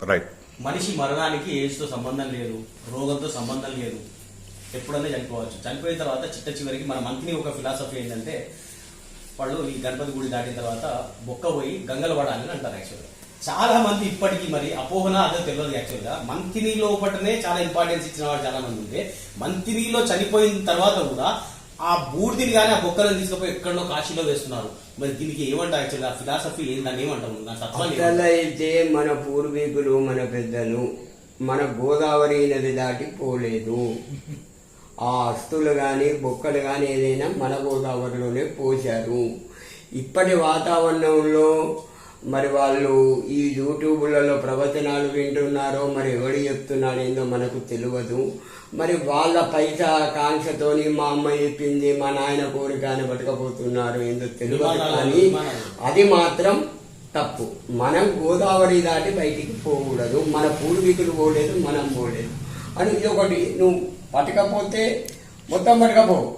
Right మనిషి మరణానికి ఏజ్తో సంబంధం లేదు రోగంతో సంబంధం లేదు ఎప్పుడన్నా చనిపోవచ్చు. చనిపోయిన తర్వాత చిట్ట చివరికి మన మంత్ని ఒక ఫిలాసఫీ ఏంటంటే వాళ్ళు ఈ గణపతి గుడి దాటిన తర్వాత బొక్క పోయి గంగలు పడాలని అంటారు యాక్చువల్గా చాలా మంది ఇప్పటికీ మరి అపోహన అదే తెలియదు యాక్చువల్గా మంతిని లోపటనే చాలా ఇంపార్టెన్స్ ఇచ్చిన వాళ్ళు చాలా మంది ఉంటే మంతినిలో చనిపోయిన తర్వాత కూడా ఆ బూడిదిని కానీ ఆ బొక్కలను తీసుకుపోయి ఎక్కడో కాశీలో వేస్తున్నారు. మరి దీనికి ఏమంటారు యాక్చువల్గా ఫిలాసఫీ ఏం దాన్ని ఏమంటాము నా మన పూర్వీకులు మన పెద్దలు మన గోదావరి నది దాటి పోలేదు. ఆ అస్తులు కానీ బొక్కలు కానీ ఏదైనా మన గోదావరిలోనే పోశారు. ఇప్పటి వాతావరణంలో మరి వాళ్ళు ఈ యూట్యూబ్లలో ప్రవచనాలు వింటున్నారో మరి ఎవడు చెప్తున్నాడు ఏందో మనకు తెలియదు. మరి వాళ్ళ పైసా కాంక్షతోని మా అమ్మ చెప్పింది మా నాయన కోరిక అని పట్టుకపోతున్నారు ఏందో తెలియదు కానీ. అది మాత్రం తప్పు. మనం గోదావరి దాటి బయటికి పోకూడదు. మన పూర్వీకులు పోలేదు మనం పోలేదు. అని ఇది ఒకటి నువ్వు పట్టకపోతే మొత్తం పట్టకపో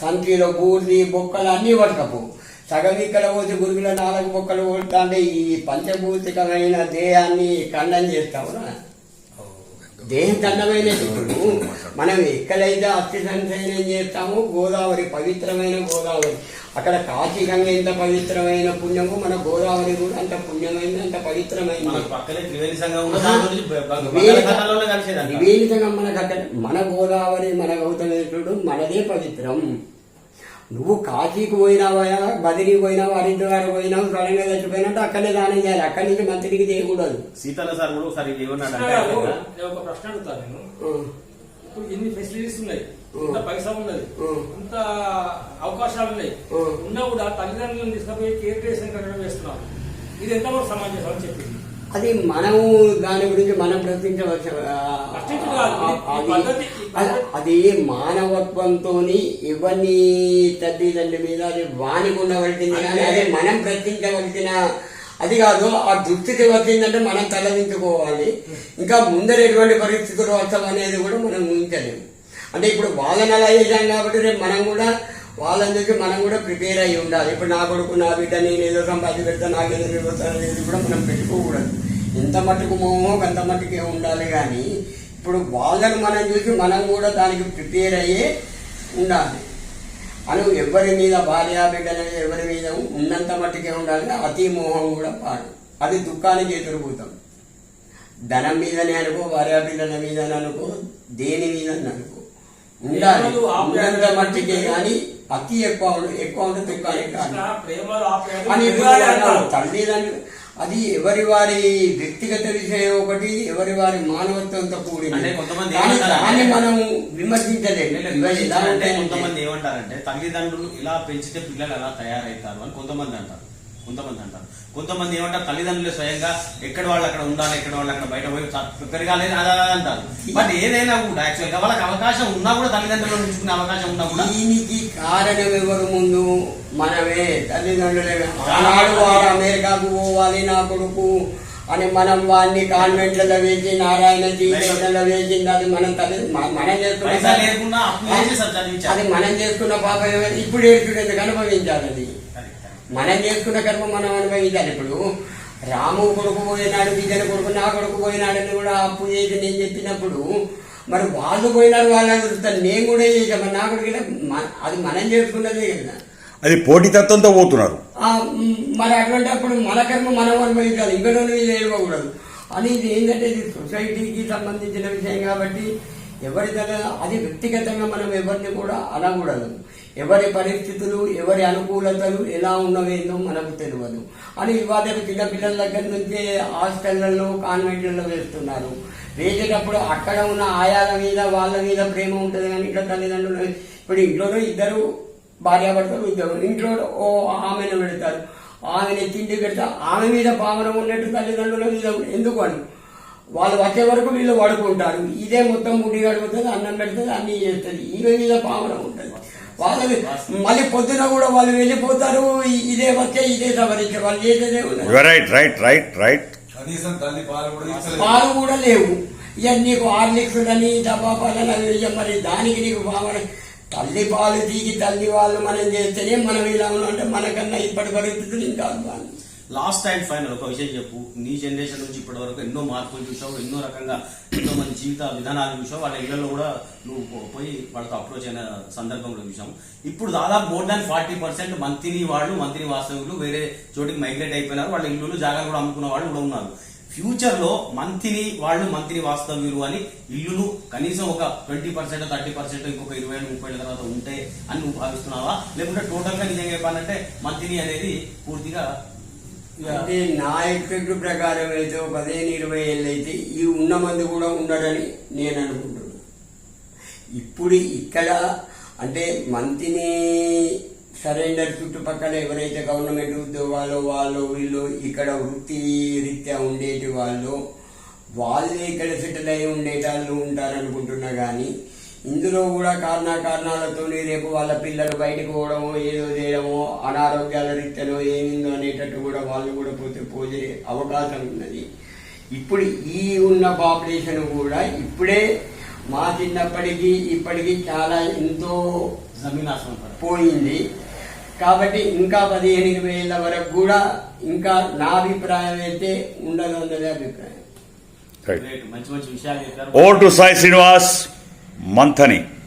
సంచిలో బూర్ది బొక్కలు అన్నీ పట్టకపో సగం ఇక్కడ పోతే గురుగుల నాలుగు బొక్కలు కొడతా అంటే ఈ పంచభూతికమైన దేహాన్ని ఖండం చేస్తావురా దేహం దండమైన ఇప్పుడు. మనం ఎక్కడైతే అస్థి సంచయనం చేస్తామో గోదావరి పవిత్రమైన గోదావరి. అక్కడ కాశీ గంగ ఎంత పవిత్రమైన పుణ్యమో మన గోదావరి కూడా అంత పుణ్యమైంది అంత పవిత్రమైంది. మన గోదావరి మన గౌతమేశ్వరుడు మనదే పవిత్రం. నువ్వు కాశీకి పోయినావా? బదిరికి పోయినావు? హరిద్వార్ పోయినావు? సడన్గా చచ్చిపోయినట్టు అక్కడే దానం చేయాలి. అక్కడి నుంచి మంత్రికి చేయకూడదు. సీతల సార్ కూడా ఒకసారి ఒక ప్రశ్న అడుగుతాను నేను. ఇప్పుడు ఇన్ని ఫెసిలిటీస్ ఉన్నాయి. ఇంత పైసా ఉన్నది. ఇంత అవకాశాలు ఉన్నాయి. ఉన్నా కూడా తల్లిదండ్రులను తీసుకుపోయి కేర్ టేషన్ కట్టడం వేస్తున్నాం. ఇది ఎంతవరకు సమాజం అని చెప్పింది అది మనము దాని గురించి మనం ప్రశ్నించవచ్చు అది- మానవత్వంతో ఎవరిని తల్లిదండ్రి మీద అది వానికి ఉండవలసింది కానీ అది మనం ప్రశ్నించవలసిన అది కాదు ఆ దృష్టికి వచ్చిందంటే మనం తలదించుకోవాలి. ఇంకా ముందర ఎటువంటి పరిస్థితులు వస్తాం అనేది కూడా మనం ఊహించలేము. అంటే ఇప్పుడు వాళ్ళని అలా చేశాం కాబట్టి రేపు మనం కూడా వాళ్ళని చూసి మనం కూడా ప్రిపేర్ అయి ఉండాలి. ఇప్పుడు నా కొడుకు నా బిడ్డ నేను ఏదో సంపాదించి పెడతా నాకేదో పెడతాను అనేది కూడా మనం పెట్టుకోకూడదు. ఎంత మట్టుకు మోహమో అంత మట్టుకే ఉండాలి కానీ ఇప్పుడు వాళ్ళని మనం చూసి మనం కూడా దానికి ప్రిపేర్ అయ్యే ఉండాలి. అను ఎవరి మీద భార్య బిడ్డల ఎవరి మీద ఉన్నంత మట్టుకే ఉండాలి. అతి మోహం కూడా పాడు. అది దుఃఖానికి ఎదురుపోతాం ధనం మీదనే అనుకో భార్య బిడ్డల మీద అనుకో దేని మీద అనుకో ఉండాలి. ఉన్నంత మట్టుకే కానీ అతి ఎక్కువ ఎక్కువ ఉంటే దుఃఖానికి కాదు కృష్ణ ప్రేమలు ఆప్యాయతలు అని ఇప్పుడు పెరగాలి అంటారు. తల్లిదండ్రులు అది ఎవరి వారి వ్యక్తిగత విషయం ఒకటి ఎవరి వారి మానవత్వంతో కూడింది దాన్ని మనం ఉంటాయంటే- కొంతమంది ఏమంటారంటే తల్లిదండ్రులు ఇలా పెంచితే పిల్లలు అలా తయారవుతారు అని కొంతమంది అంటారు. కొంతమంది అంటారు. కొంతమంది ఏమంటారు తల్లిదండ్రులు స్వయంగా ఎక్కడ వాళ్ళు అక్కడ ఉండాలి ఎక్కడ వాళ్ళు అక్కడ బయట పోయి పెరగాలి అలా అంటారు. బట్ ఏదైనా కూడా యాక్చువల్గా వాళ్ళకి అవకాశం ఉన్నా కూడా తల్లిదండ్రులు ఉంచుకునే అవకాశం ఉన్నా కూడా దీనికి కారణం ఎవరు ముందు? మనమే. తల్లిదండ్రులే ఆనాడు వాడు అమెరికాకు పోవాలి నా కొడుకు అని మనం వాడిని కాన్వెంట్లలో వేసి నారాయణ జీవితంలో వేసింది. అది మనం తల్లి మనం చేసుకున్న అది మనం చేసుకున్న పాప? ఇప్పుడు ఏడుచుడు ఎందుకు అనుభవించాలి అది? మనం చేసుకున్న కర్మ మనం అనుభవించాలి. ఇప్పుడు రాము కొడుకు పోయినాడు విజయన కొడుకు నా కొడుకు పోయినాడని కూడా అప్పు చేసి నేను చెప్పినప్పుడు. మరి వాళ్ళు పోయినారు వాళ్ళని చూస్తాను నేను కూడా మరి నా కొడుకు అది మనం చేసుకున్నదే కదా. అది పోటీతత్వంతో పోతున్నారు. మరి అటువంటి అప్పుడు మన కర్మ మనం అనుభవించాలి. ఇంకటో మీద ఏడవకూడదు అని ఇది ఏంటంటే ఇది సొసైటీకి సంబంధించిన విషయం కాబట్టి ఎవరి దగ్గర అది వ్యక్తిగతంగా మనం ఎవరిని కూడా అనకూడదు. ఎవరి పరిస్థితులు ఎవరి అనుకూలతలు ఎలా ఉన్నవేందో మనకు తెలియదు. అని ఇవాళ చిన్న పిల్లల దగ్గర నుంచే హాస్టళ్ళలో కాన్వెంట్లలో వేస్తున్నారు వేసేటప్పుడు అక్కడ ఉన్న ఆయాల మీద వాళ్ళ మీద ప్రేమ ఉంటుంది కానీ ఇక్కడ తల్లిదండ్రులు ఇప్పుడు ఇంట్లోనే ఇద్దరు భార్యాభర్తలు ఉద్యోగం. ఇంట్లో ఓ ఆమెను పెడతారు. ఆమెని తిండి పెడతా ఆమె మీద పావనం ఉన్నట్టు తల్లిదండ్రుల మీద ఎందుకు అని? వాళ్ళు వచ్చే వరకు వీళ్ళు పడుకుంటారు ఇదే మొత్తం ముడి గడుపుతుంది అన్నం పెడుతుంది అన్ని చేస్తుంది. ఈమె మీద పావనం ఉంటుంది. వాళ్ళది మళ్ళీ పొద్దున కూడా వాళ్ళు వెళ్ళిపోతారు ఇదే వచ్చే ఇదే సవరించే వాళ్ళు చేసేదే రైట్ రైట్ రైట్ రైట్ కనీసం తల్లి పాలు కూడా ఇస్తలేదు. పాలు కూడా లేవు. ఇక నీకు హార్లిక్స్ అని డబ్బాపాలని అవి ఇక మరి దానికి నీకు పావన. తల్లి పాలు తీగి తల్లి వాళ్ళు మనం చేస్తేనే మనం ఇలా ఉన్నాం అంటే మనకన్నా ఇప్పటి పరిస్థితులు ఇంకా. లాస్ట్ అండ్ ఫైనల్ ఒక విషయం చెప్పు. నీ జనరేషన్ నుంచి ఇప్పటి వరకు ఎన్నో మార్పులు చూసావు ఎన్నో రకంగా ఎంతో మంది జీవిత విధానాలు చూసావు వాళ్ళ ఇళ్ళలో కూడా నువ్వు పోయి వాళ్ళతో అప్రోచ్ అయిన సందర్భంలో చూసాం ఇప్పుడు దాదాపు మోర్ దాన్ ఫార్టీ పర్సెంట్ మంత్రిని వాళ్ళు మంత్రి వాస్తవులు వేరే చోటికి మైగ్రేట్ అయిపోయినారు. వాళ్ళ ఇల్లు జాగాలు కూడా అమ్ముకున్న వాళ్ళు కూడా ఉన్నారు. ఫ్యూచర్లో మంత్రిని వాళ్ళు మంత్రి వాస్తవ్యులు అని ఇల్లును కనీసం ఒక ట్వంటీ పర్సెంట్ థర్టీ పర్సెంట్ ఇంకొక ఇరవై ఏళ్ళు ముప్పై ఏళ్ళ తర్వాత ఉంటే అని నువ్వు భావిస్తున్నావా? లేకుంటే టోటల్గా నిజంగా చెప్పాలంటే మంత్రిని అనేది పూర్తిగా అంటే నా ఎఫెక్ట్ ప్రకారం అయితే పదిహేను ఇరవై ఏళ్ళు అయితే ఈ ఉన్న మంది కూడా ఉండరని నేను అనుకుంటున్నాను ఇప్పుడు ఇక్కడ అంటే మంత్రిని సరెండర్ చుట్టుపక్కల ఎవరైతే గవర్నమెంట్ ఉద్యోగాలు వాళ్ళు వీళ్ళు ఇక్కడ వృత్తి రీత్యా ఉండేటి వాళ్ళు వాళ్ళు ఇక్కడ సెటిల్ అయి ఉండేటాళ్ళు ఉంటారనుకుంటున్నా కానీ ఇందులో కూడా కారణ కారణాలతో రేపు వాళ్ళ పిల్లలు బయటకు పోవడమో ఏదో చేయడమో అనారోగ్యాల రీత్యాలో ఏమిందో అనేటట్టు కూడా వాళ్ళు కూడా పోతే పోయే అవకాశం ఉన్నది. ఇప్పుడు ఈ ఉన్న పాపులేషన్ కూడా ఇప్పుడే మా చిన్నప్పటికీ ఇప్పటికీ చాలా ఎంతో పోయింది. కాబట్టి ఇంకా పదిహేను ఇరవై ఏళ్ళ వరకు కూడా ఇంకా నా అభిప్రాయం అయితే ఉండదు అన్నది అభిప్రాయం. రైట్ గ్రేట్ మంచి మంచి విషయాలు చెప్పారు. ఓ టు సాయి శ్రీనివాస్ મંથની